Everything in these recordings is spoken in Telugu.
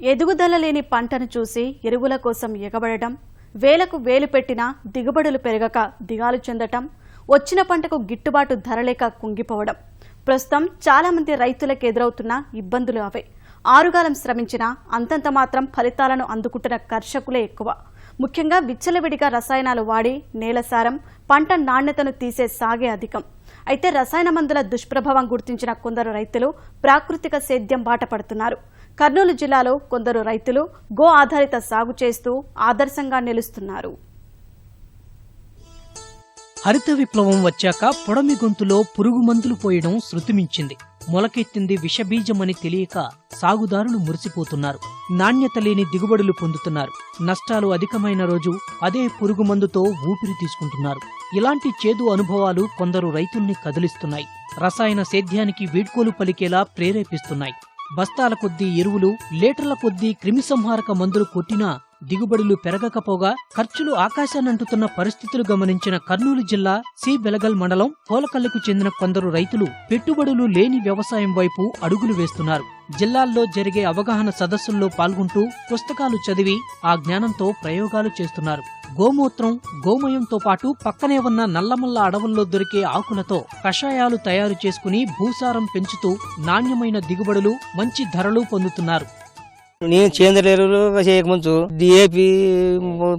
ఎదుగుదల లేని పంటను చూసి ఎరువుల కోసం ఎగబడటం వేలకు వేలు పెట్టినా దిగుబడులు పెరగక దిగాలు చెందటం వచ్చిన పంటకు గిట్టుబాటు ధర లేక కుంగిపోవడం. ప్రస్తుతం చాలా మంది రైతులకు ఎదురవుతున్న ఇబ్బందులు అవే. ఆరుగాలం శ్రమించినా అంతంత మాత్రం ఫలితాలను అందుకుంటున్న కర్షకులే ఎక్కువ. ముఖ్యంగా విచ్చలవిడిగా రసాయనాలు వాడి నేల సారం పంట నాణ్యతను తీసే సాగే అధికం. అయితే రసాయన మందుల దుష్ప్రభావం గుర్తించిన కొందరు రైతులు ప్రాకృతిక సేద్యం బాట పడుతున్నారు. కర్నూలు జిల్లాలో కొందరు రైతులు గో ఆధారిత సాగు చేస్తూ ఆదర్శంగా నిలుస్తున్నారు. హరిత విప్లవం వచ్చాక పొడమి గొంతులో పురుగు మందులు పోయడం శృతిమించింది. మొలకెత్తింది విషబీజమని తెలియక సాగుదారులు మురిసిపోతున్నారు. నాణ్యత లేని దిగుబడులు పొందుతున్నారు. నష్టాలు అధికమైన రోజు అదే పురుగుమందుతో ఊపిరి తీసుకుంటున్నారు. ఇలాంటి చేదు అనుభవాలు కొందరు రైతుల్ని కదిలిస్తున్నాయి. రసాయన సేద్యానికి వీడ్కోలు పలికేలా ప్రేరేపిస్తున్నాయి. బస్తాల కొద్దీ ఎరువులు లీటర్ల కొద్దీ క్రిమిసంహారక మందులు కొట్టినా దిగుబడులు పెరగకపోగా ఖర్చులు ఆకాశాన్నంటుతున్న పరిస్థితులు గమనించిన కర్నూలు జిల్లా సి బెలగల్ మండలం పోలకల్లుకు చెందిన కొందరు రైతులు పెట్టుబడులు లేని వ్యవసాయం వైపు అడుగులు వేస్తున్నారు. జిల్లాల్లో జరిగే అవగాహన సదస్సుల్లో పాల్గొంటూ పుస్తకాలు చదివి ఆ జ్ఞానంతో ప్రయోగాలు చేస్తున్నారు. గోమూత్రం గోమయంతో పాటు పక్కనే ఉన్న నల్లమల్ల అడవుల్లో దొరికే ఆకులతో కషాయాలు తయారు చేసుకుని భూసారం పెంచుతూ నాణ్యమైన దిగుబడులు మంచి ధరలు పొందుతున్నారు. నేను సేంద్రియ ఎరువులు చేయకముందు డిఏపి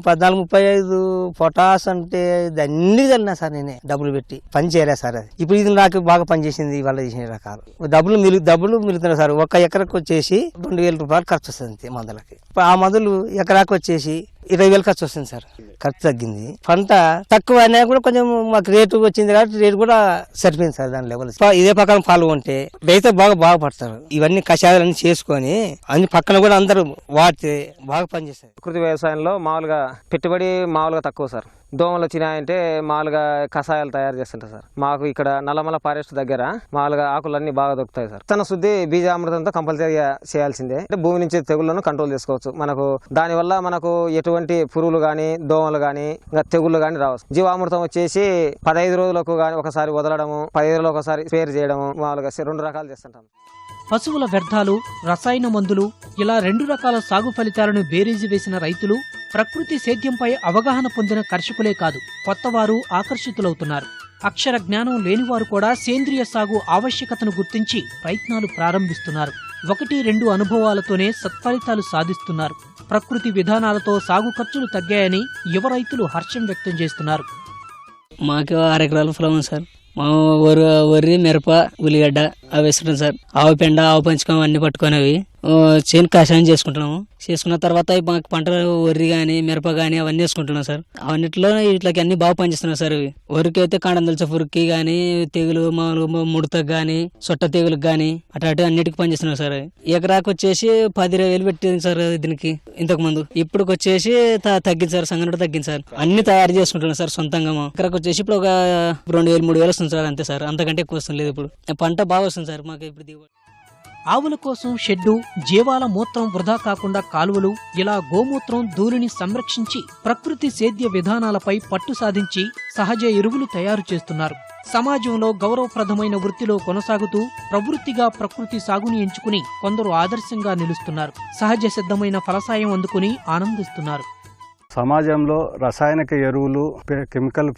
పద్నాలుగు ముప్పై ఐదు పొటాస్ అంటే ఇది అన్ని చల్లినా సార్ నేనే డబ్బులు పెట్టి. పని చేయలే సార్ అది. ఇప్పుడు ఇది నాకు బాగా పనిచేసింది ఇవాళ చేసిన రకాలు. డబ్బులు మిలు డబ్బులు మిలుతున్నారు సార్ ఒక ఎకరకు వచ్చేసి రెండు వేల రూపాయలు ఖర్చు వస్తుంది మందులకి. ఆ మందులు ఎకరాకు వచ్చేసి ఇరవై వేలు ఖర్చు వస్తుంది సార్. ఖర్చు తగ్గింది. పంట తక్కువ అయినా కూడా కొంచెం మాకు రేటు వచ్చింది కాబట్టి రేటు కూడా సరిపోయింది సార్ దాని లెవెల్ ఇదే ప్రకారం పాల్గొంటే రైతు బాగా బాగుపడతారు. ఇవన్నీ కషాయాలన్నీ చేసుకొని అన్ని పక్కన కూడా అందరూ వాడితే బాగా పనిచేస్తారు ప్రకృతి వ్యవసాయంలో మామూలుగా పెట్టుబడి మామూలుగా తక్కువ సార్. దోమలు వచ్చినాయంటే మామూలుగా కషాయాలు తయారు చేస్తుంటారు సార్. మాకు ఇక్కడ నల్లమల ఫారెస్ట్ దగ్గర మామూలుగా ఆకులన్నీ బాగా దొరుకుతాయి సార్. తన శుద్ధి బీజామృతంతో కంపల్సరీగా చేయాల్సిందే. అంటే భూమి నుంచి తెగుళ్ళను కంట్రోల్ చేసుకోవచ్చు. మనకు దానివల్ల మనకు ఎటువంటి పురుగులు కానీ దోమలు కానీ ఇంకా తెగుళ్ళు కానీ రావచ్చు జీవామృతం వచ్చేసి పదహైదు రోజులకు కానీ ఒకసారి వదలడము పదిహేను రోజులకు ఒకసారి స్పేర్ చేయడము మామూలుగా రెండు రకాలు చేస్తుంటాం. పశువుల వ్యర్థాలు రసాయన మందులు ఇలా రెండు రకాల సాగు ఫలితాలను బేరీజు వేసిన రైతులు ప్రకృతి సేద్యంపై అవగాహన పొందిన కర్షకులే కాదు కొత్తవారు ఆకర్షితులవుతున్నారు. అక్షర జ్ఞానం లేనివారు కూడా సేంద్రియ సాగు ఆవశ్యకతను గుర్తించి ప్రయత్నాలు ప్రారంభిస్తున్నారు. ఒకటి రెండు అనుభవాలతోనే సత్ఫలితాలు సాధిస్తున్నారు. ప్రకృతి విధానాలతో సాగు ఖర్చులు తగ్గాయని యువ రైతులు హర్షం వ్యక్తం చేస్తున్నారు. మాకు ఆరు ఎకరాల పొలం సార్. మా వరి వరి మిరప ఉల్లిగడ్డ అవి వేసుకుంటాం సార్. ఆవు పెండ ఆవు పంచకం అన్ని పట్టుకొని అవి చేను కషాయం చేసుకుంటున్నాము. చేసుకున్న తర్వాత మాకు పంట వరి కానీ మిరప కానీ అవన్నీ వేసుకుంటున్నాం సార్. అవన్నిట్లో ఇట్లకి అన్ని బాగా పనిచేస్తున్నాం సార్ ఇవి. వరికి అయితే కాండందలచ పురుగుకి కానీ తెగులు మామూలుగా ముడతకు కానీ సొట్ట తెగులకు కానీ అటు అన్నిటికి పనిచేస్తున్నాం సార్ ఎకరాకు వచ్చేసి పది ఇరవై వేలు పెట్టింది సార్ దీనికి ఇంతకు ముందు. ఇప్పుడు వచ్చేసి త- తగ్గింది సార్ సంగనట తగ్గింది సార్. అన్ని తయారు చేసుకుంటున్నాం సార్ సొంతంగా మా. ఎకరాకు వచ్చేసి ఇప్పుడు ఒక రెండు వేలు మూడు వేలు వస్తుంది సార్ అంతే సార్. అంతకంటే ఎక్కువ వస్తుంది లేదు ఇప్పుడు. పంట బాగా వస్తుంది సార్ మాకు ఇప్పుడు దిగుబడి. ఆవుల కోసం షెడ్డు జీవాల మూత్రం వృధా కాకుండా కాలువలు ఇలా గోమూత్రం ధూళిని సంరక్షించి ప్రకృతి సేద్య విధానాలపై పట్టు సాధించి సహజ ఎరువులు తయారు చేస్తున్నారు. సమాజంలో గౌరవప్రదమైన వృత్తిలో కొనసాగుతూ ప్రవృత్తిగా ప్రకృతి సాగుని ఎంచుకుని కొందరు ఆదర్శంగా నిలుస్తున్నారు. సహజ సిద్ధమైన ఫలసాయం అందుకుని ఆనందిస్తున్నారు. సమాజంలో రసాయనిక ఎరువులు కెమికల్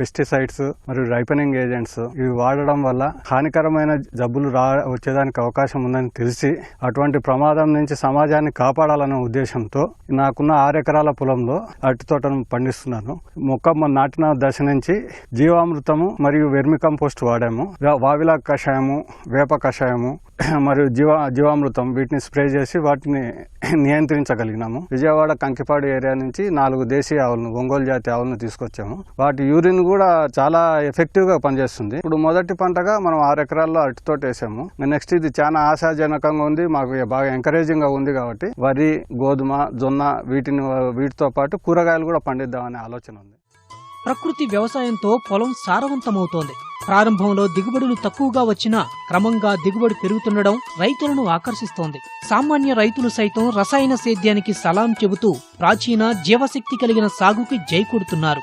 పెస్టిసైడ్స్ మరియు రైపనింగ్ ఏజెంట్స్ ఇవి వాడడం వల్ల హానికరమైన జబ్బులు రా వచ్చేదానికి అవకాశం ఉందని తెలిసి అటువంటి ప్రమాదం నుంచి సమాజాన్ని కాపాడాలనే ఉద్దేశంతో నాకున్న ఆరు ఎకరాల పొలంలో అరటి తోటను పండిస్తున్నాను. మొక్క నాటిన దశ నుంచి జీవామృతము మరియు వెర్మి కంపోస్ట్ వాడాము. వావిలా కషాయము వేప కషాయము మరియు జీవా జీవామృతం వీటిని స్ప్రే చేసి వాటిని నియంత్రించగలిగినాము. విజయవాడ కంకిపాడు ఏరియా నుంచి నాలుగు దేశీయ ఆవులను ఒంగోలు జాతి ఆవులను తీసుకొచ్చాము. వాటి యూరిన్ కూడా చాలా ఎఫెక్టివ్గా పనిచేస్తుంది. ఇప్పుడు మొదటి పంటగా మనం ఆరు ఎకరాల్లో అరటితోట వేసాము. నెక్స్ట్ ఇది చాలా ఆశాజనకంగా ఉంది మాకు బాగా ఎంకరేజింగ్గా ఉంది కాబట్టి వరి గోధుమ జొన్న వీటిని వీటితో పాటు కూరగాయలు కూడా పండిద్దామనే ఆలోచన ఉంది. ప్రకృతి వ్యవసాయంతో పొలం సారవంతమవుతోంది. ప్రారంభంలో దిగుబడులు తక్కువగా వచ్చినా క్రమంగా దిగుబడి పెరుగుతుండడం రైతులను ఆకర్షిస్తోంది. సామాన్య రైతులు సైతం రసాయన సేద్యానికి సలాం చెబుతూ ప్రాచీన జీవశక్తి కలిగిన సాగుకి జైకూడుతున్నారు